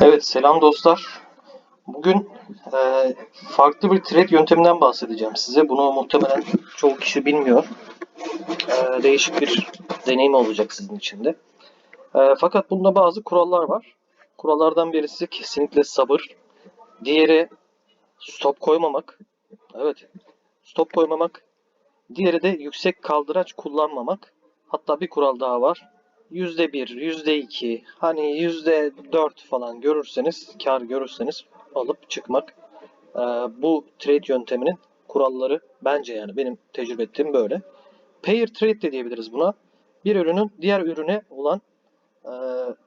Evet, selam dostlar. Bugün e, farklı bir trade yönteminden bahsedeceğim size. Bunu muhtemelen çoğu kişi bilmiyor. E, değişik bir deneyim olacak sizin için de. E, fakat bunda bazı kurallar var. Kurallardan birisi kesinlikle sabır. Diğeri stop koymamak. Evet, stop koymamak. Diğeri de yüksek kaldıraç kullanmamak. Hatta bir kural daha var. %1, %2, hani %4 falan görürseniz, kar görürseniz alıp çıkmak. Ee, bu trade yönteminin kuralları bence yani benim tecrübe ettiğim böyle. Pair trade de diyebiliriz buna. Bir ürünün diğer ürüne olan e,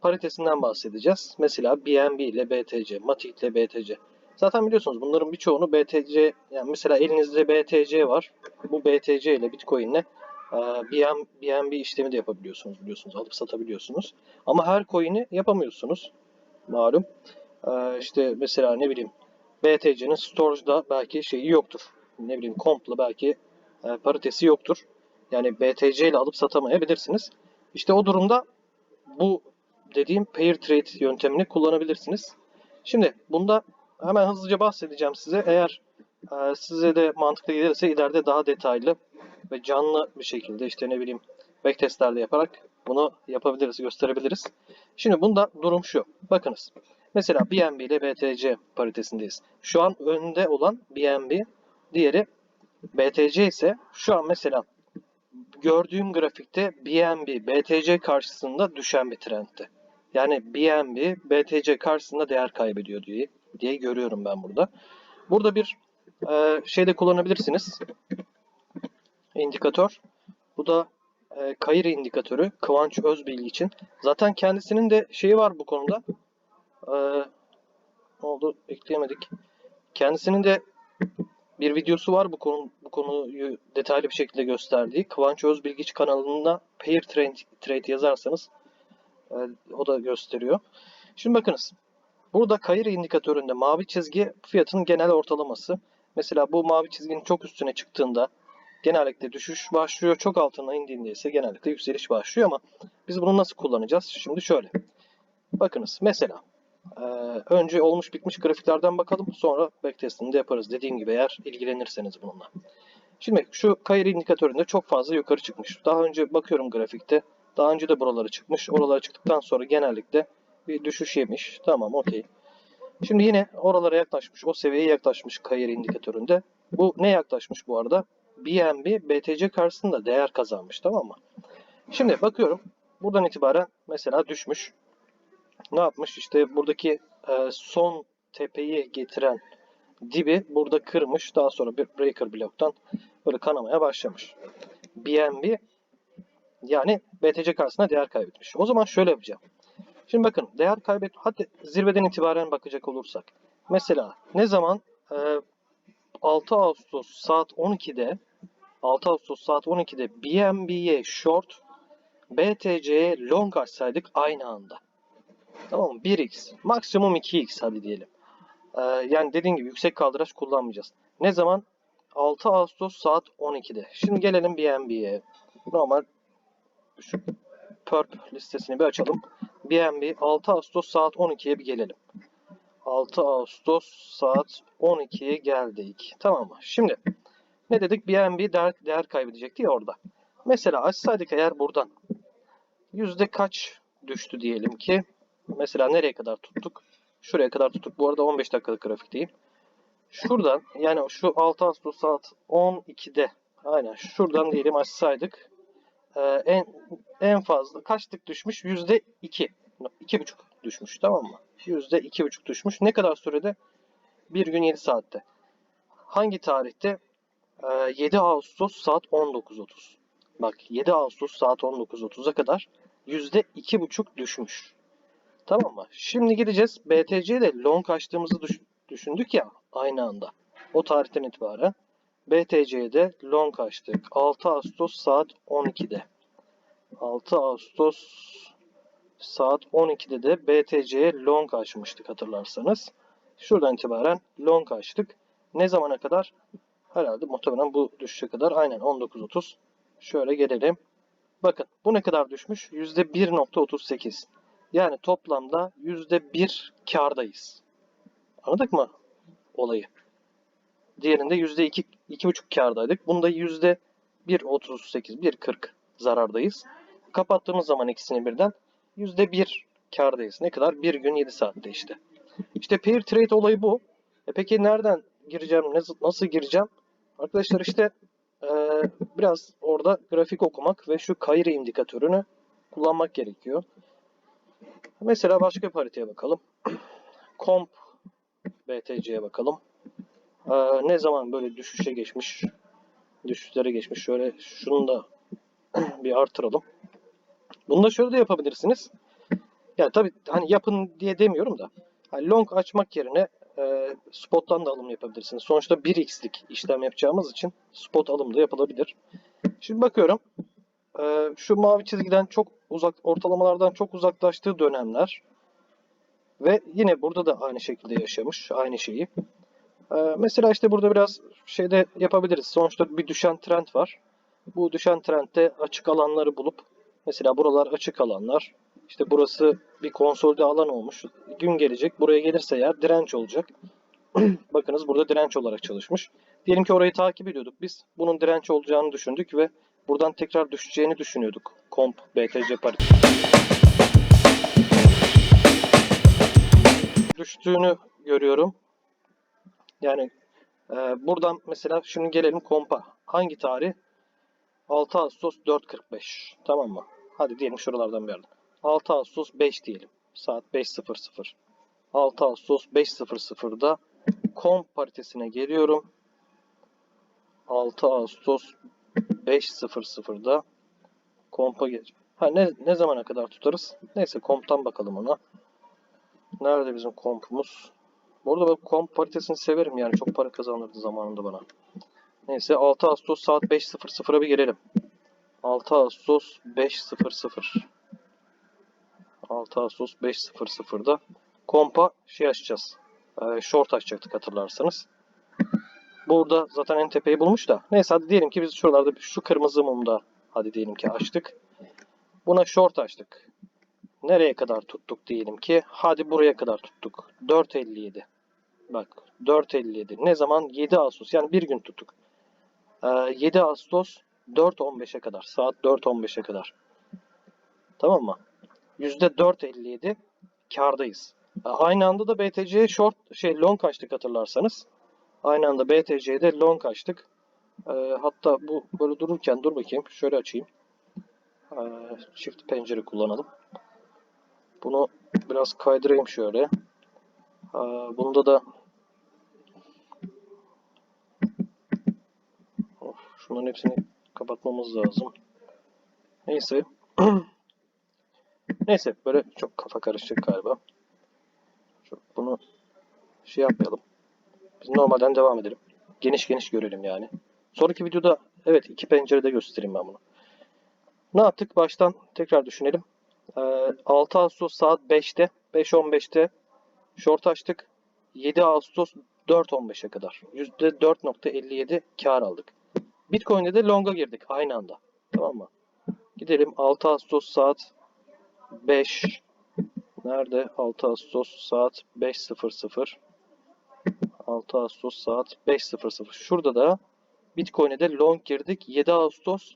paritesinden bahsedeceğiz. Mesela BNB ile BTC, Matic ile BTC. Zaten biliyorsunuz bunların birçoğunu BTC, yani mesela elinizde BTC var. Bu BTC ile Bitcoin ile BN, BNB işlemi de yapabiliyorsunuz biliyorsunuz. Alıp satabiliyorsunuz. Ama her coin'i yapamıyorsunuz. Malum. Ee, işte mesela ne bileyim BTC'nin storage'da belki şeyi yoktur. Ne bileyim komple belki e, paritesi yoktur. Yani BTC ile alıp satamayabilirsiniz. İşte o durumda bu dediğim pair trade yöntemini kullanabilirsiniz. Şimdi bunda hemen hızlıca bahsedeceğim size. Eğer e, size de mantıklı gelirse ileride daha detaylı ve canlı bir şekilde işte ne bileyim backtestlerde yaparak bunu yapabiliriz, gösterebiliriz. Şimdi bunda durum şu. Bakınız. Mesela BNB ile BTC paritesindeyiz. Şu an önde olan BNB, diğeri BTC ise şu an mesela gördüğüm grafikte BNB BTC karşısında düşen bir trendte. Yani BNB BTC karşısında değer kaybediyor diye, diye görüyorum ben burada. Burada bir e, şey de kullanabilirsiniz indikatör. Bu da e, kayır indikatörü Kıvanç Özbilgi için. Zaten kendisinin de şeyi var bu konuda. E, ne oldu? Ekleyemedik. Kendisinin de bir videosu var bu konu bu konuyu detaylı bir şekilde gösterdiği. Kıvanç Özbilgiç kanalında Pair Trade, Trade yazarsanız e, o da gösteriyor. Şimdi bakınız. Burada kayır indikatöründe mavi çizgi fiyatın genel ortalaması. Mesela bu mavi çizginin çok üstüne çıktığında genellikle düşüş başlıyor. Çok altına indiğinde ise genellikle yükseliş başlıyor ama biz bunu nasıl kullanacağız? Şimdi şöyle. Bakınız mesela önce olmuş bitmiş grafiklerden bakalım. Sonra backtestini de yaparız. Dediğim gibi eğer ilgilenirseniz bununla. Şimdi şu kayır indikatöründe çok fazla yukarı çıkmış. Daha önce bakıyorum grafikte. Daha önce de buralara çıkmış. Oralara çıktıktan sonra genellikle bir düşüş yemiş. Tamam okey. Şimdi yine oralara yaklaşmış. O seviyeye yaklaşmış kayır indikatöründe. Bu ne yaklaşmış bu arada? BNB BTC karşısında değer kazanmış tamam mı? Şimdi bakıyorum buradan itibaren mesela düşmüş. Ne yapmış? İşte buradaki e, son tepeyi getiren dibi burada kırmış. Daha sonra bir breaker bloktan böyle kanamaya başlamış. BNB yani BTC karşısında değer kaybetmiş. O zaman şöyle yapacağım. Şimdi bakın değer kaybet hadi zirveden itibaren bakacak olursak. Mesela ne zaman e, 6 Ağustos saat 12'de 6 Ağustos saat 12'de BNB'ye short BTC'ye long açsaydık aynı anda. Tamam mı? 1x. Maksimum 2x hadi diyelim. Ee, yani dediğim gibi yüksek kaldıraç kullanmayacağız. Ne zaman? 6 Ağustos saat 12'de. Şimdi gelelim BNB'ye. Normal şu perp listesini bir açalım. BNB 6 Ağustos saat 12'ye bir gelelim. 6 Ağustos saat 12'ye geldik. Tamam mı? Şimdi ne dedik? BNB değer, değer kaybedecekti ya orada. Mesela açsaydık eğer buradan yüzde kaç düştü diyelim ki. Mesela nereye kadar tuttuk? Şuraya kadar tuttuk. Bu arada 15 dakikalık grafikteyim. Şuradan yani şu 6 Ağustos saat 12'de aynen şuradan diyelim açsaydık ee, en en fazla kaçlık düşmüş? Yüzde 2. 2,5 düşmüş tamam mı? Yüzde 2,5 düşmüş. Ne kadar sürede? Bir gün 7 saatte. Hangi tarihte? 7 Ağustos saat 19.30. Bak 7 Ağustos saat 19.30'a kadar %2,5 düşmüş. Tamam mı? Şimdi gideceğiz. BTC'de long açtığımızı düşündük ya aynı anda. O tarihten itibaren BTC'de long açtık. 6 Ağustos saat 12'de. 6 Ağustos saat 12'de de BTC'ye long açmıştık hatırlarsanız. Şuradan itibaren long açtık. Ne zamana kadar? Herhalde muhtemelen bu düşüşe kadar. Aynen 19.30. Şöyle gelelim. Bakın bu ne kadar düşmüş? %1.38. Yani toplamda %1 kârdayız. Anladık mı olayı? Diğerinde %2 2,5 kârdaydık. Bunda %1.38, 1.40 zarardayız. Kapattığımız zaman ikisini birden %1 kârdayız. Ne kadar? 1 gün 7 saatte işte. İşte pair trade olayı bu. E peki nereden gireceğim? Nasıl, nasıl gireceğim? Arkadaşlar işte eee, biraz orada grafik okumak ve şu kayır indikatörünü kullanmak gerekiyor. Mesela başka bir haritaya bakalım. Comp BTC'ye bakalım. Ee, ne zaman böyle düşüşe geçmiş, düşüşlere geçmiş. Şöyle şunu da bir artıralım. Bunu da şöyle de yapabilirsiniz. Ya tabii hani yapın diye demiyorum da. Hani long açmak yerine e, spot'tan da alım yapabilirsiniz. Sonuçta 1x'lik işlem yapacağımız için spot alım da yapılabilir. Şimdi bakıyorum. e, şu mavi çizgiden çok uzak, ortalamalardan çok uzaklaştığı dönemler ve yine burada da aynı şekilde yaşamış aynı şeyi. Ee, mesela işte burada biraz şeyde yapabiliriz. Sonuçta bir düşen trend var. Bu düşen trendde açık alanları bulup mesela buralar açık alanlar. İşte burası bir konsolide alan olmuş. Gün gelecek. Buraya gelirse eğer direnç olacak. Bakınız burada direnç olarak çalışmış. Diyelim ki orayı takip ediyorduk biz. Bunun direnç olacağını düşündük ve buradan tekrar düşeceğini düşünüyorduk. Komp BTC paritesi. Düştüğünü görüyorum. Yani e, buradan mesela şimdi gelelim kompa. Hangi tarih? 6 Ağustos 4.45. Tamam mı? Hadi diyelim şuralardan bir yerden. 6 Ağustos 5 diyelim. Saat 5.00. 6 Ağustos 5.00'da komp paritesine geliyorum. 6 Ağustos 5.00'da kompa geç. Ha ne, ne zamana kadar tutarız? Neyse komptan bakalım ona. Nerede bizim kompumuz? Bu arada ben komp paritesini severim yani çok para kazandırdı zamanında bana. Neyse 6 Ağustos saat 5.00'a bir gelelim. 6 Ağustos 5.00 6 Ağustos 5.00'da kompa şey açacağız. Ee, short açacaktık hatırlarsanız. Burada zaten en tepeyi bulmuş da. Neyse hadi diyelim ki biz şuralarda şu kırmızı mumda hadi diyelim ki açtık. Buna short açtık. Nereye kadar tuttuk diyelim ki? Hadi buraya kadar tuttuk. 4.57. Bak 4.57. Ne zaman? 7 Ağustos. Yani bir gün tuttuk. Ee, 7 Ağustos 4.15'e kadar. Saat 4.15'e kadar. Tamam mı? %4.57 kardayız. Ee, Aynı anda da BTC'ye short şey long açtık hatırlarsanız. Aynı anda BTC'de long açtık. Ee, hatta bu böyle dururken dur bakayım. Şöyle açayım. Ee, çift pencere kullanalım. Bunu biraz kaydırayım şöyle. Ee, bunda da of, şunların hepsini kapatmamız lazım. Neyse. Neyse böyle çok kafa karışacak galiba. Çok bunu şey yapmayalım. Biz normalden devam edelim. Geniş geniş görelim yani. Sonraki videoda evet iki pencerede göstereyim ben bunu. Ne yaptık? Baştan tekrar düşünelim. Ee, 6 Ağustos saat 5'te, 5.15'te short açtık. 7 Ağustos 4.15'e kadar. %4.57 kar aldık. Bitcoin'de de long'a girdik aynı anda. Tamam mı? Gidelim 6 Ağustos saat 5 Nerede? 6 Ağustos saat 5.00 6 Ağustos saat 5.00 Şurada da Bitcoin'e de long girdik. 7 Ağustos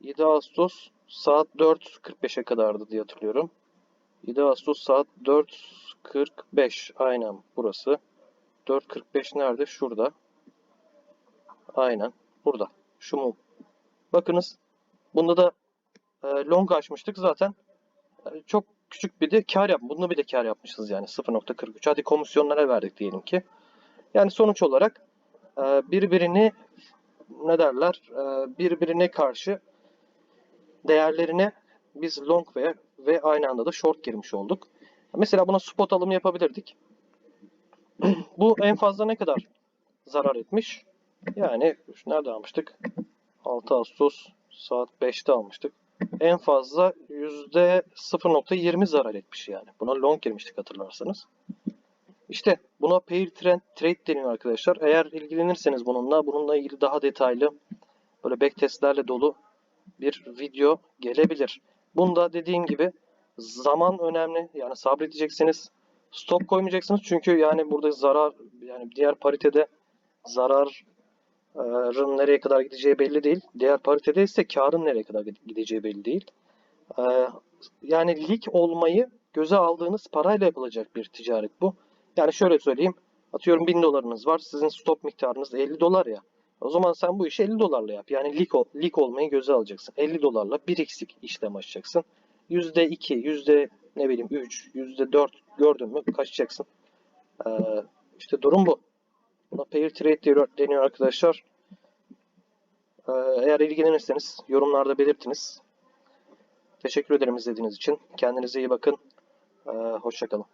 7 Ağustos saat 4.45'e kadardı diye hatırlıyorum. 7 Ağustos saat 4.45 aynen burası. 4.45 nerede? Şurada. Aynen burada. Şu mum. Bakınız bunda da e, long açmıştık zaten. E, çok küçük bir de kar yap. Bunda bir de kar yapmışız yani 0.43. Hadi komisyonlara verdik diyelim ki. Yani sonuç olarak e, birbirini ne derler? E, birbirine karşı değerlerine biz long ve ve aynı anda da short girmiş olduk. Mesela buna spot alım yapabilirdik. Bu en fazla ne kadar zarar etmiş? Yani nerede almıştık? 6 Ağustos saat 5'te almıştık. En fazla %0.20 zarar etmiş yani. Buna long girmiştik hatırlarsanız. İşte buna pair trend, trade deniyor arkadaşlar. Eğer ilgilenirseniz bununla, bununla ilgili daha detaylı böyle backtestlerle dolu bir video gelebilir. Bunda dediğim gibi Zaman önemli. Yani sabredeceksiniz. Stop koymayacaksınız çünkü yani burada zarar yani diğer paritede zararın nereye kadar gideceği belli değil. Diğer paritede ise karın nereye kadar gideceği belli değil. Ee, yani lig olmayı göze aldığınız parayla yapılacak bir ticaret bu. Yani şöyle söyleyeyim. Atıyorum 1000 dolarınız var. Sizin stop miktarınız 50 dolar ya. O zaman sen bu işi 50 dolarla yap. Yani lig, lig olmayı göze alacaksın. 50 dolarla 1x'lik işlem açacaksın. %2, yüzde ne bileyim 3, %4 gördün mü kaçacaksın. Ee, işte durum bu. Buna pair trade deniyor arkadaşlar. Ee, eğer ilgilenirseniz yorumlarda belirtiniz. Teşekkür ederim izlediğiniz için. Kendinize iyi bakın. Ee, hoşça kalın.